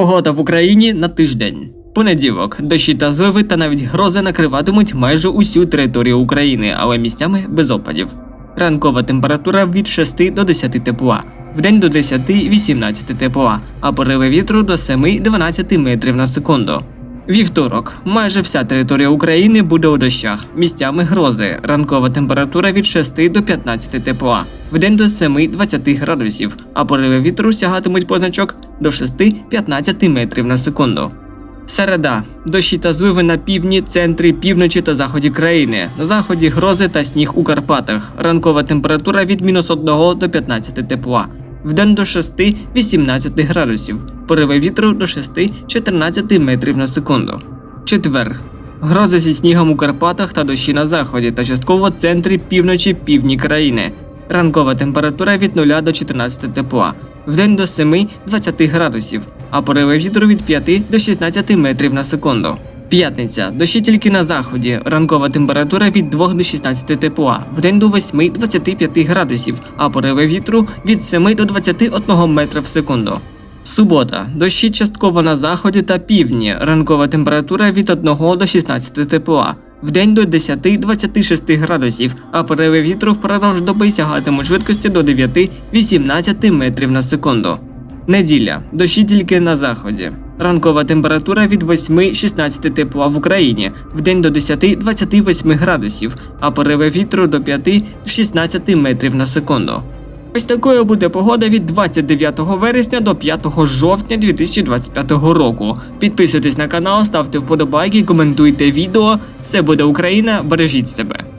Погода в Україні на тиждень. Понеділок, дощі та зливи та навіть грози накриватимуть майже усю територію України, але місцями без опадів. Ранкова температура від 6 до 10 тепла, вдень до 10-18 тепла, а пориви вітру до 7-12 метрів на секунду. Вівторок. Майже вся територія України буде у дощах. Місцями грози. Ранкова температура від 6 до 15 тепла. Вдень до 7-20 градусів, а пориви вітру сягатимуть позначок до 6-15 метрів на секунду. Середа. Дощі та зливи на півдні, центрі, півночі та заході країни. На заході грози та сніг у Карпатах. Ранкова температура від мінус 1 до 15 тепла. Вдень до 6-18 градусів. Пориви вітру до 6-14 метрів на секунду. Четвер. Грози зі снігом у Карпатах та дощі на заході та частково в центрі півночі півдні країни. Ранкова температура від 0 до 14 тепла. Вдень до 7-20 градусів, а пориви вітру від 5 до 16 метрів на секунду. П'ятниця. Дощі тільки на заході. Ранкова температура від 2 до 16 тепла. Вдень до 8-25 градусів, а пориви вітру від 7 до 21 метра в секунду. Субота. Дощі частково на заході та півдні. Ранкова температура від 1 до 16 тепла. Вдень до 10-26 градусів, а пориви вітру впродовж доби сягатимуть швидкості до 9-18 метрів на секунду. Неділя. Дощі тільки на заході. Ранкова температура від 8-16 тепла в Україні, вдень до 10-28 градусів, а пориви вітру до 5-16 метрів на секунду. Ось такою буде погода від 29 вересня до 5 жовтня 2025 року. Підписуйтесь на канал, ставте вподобайки, коментуйте відео. Все буде Україна, бережіть себе.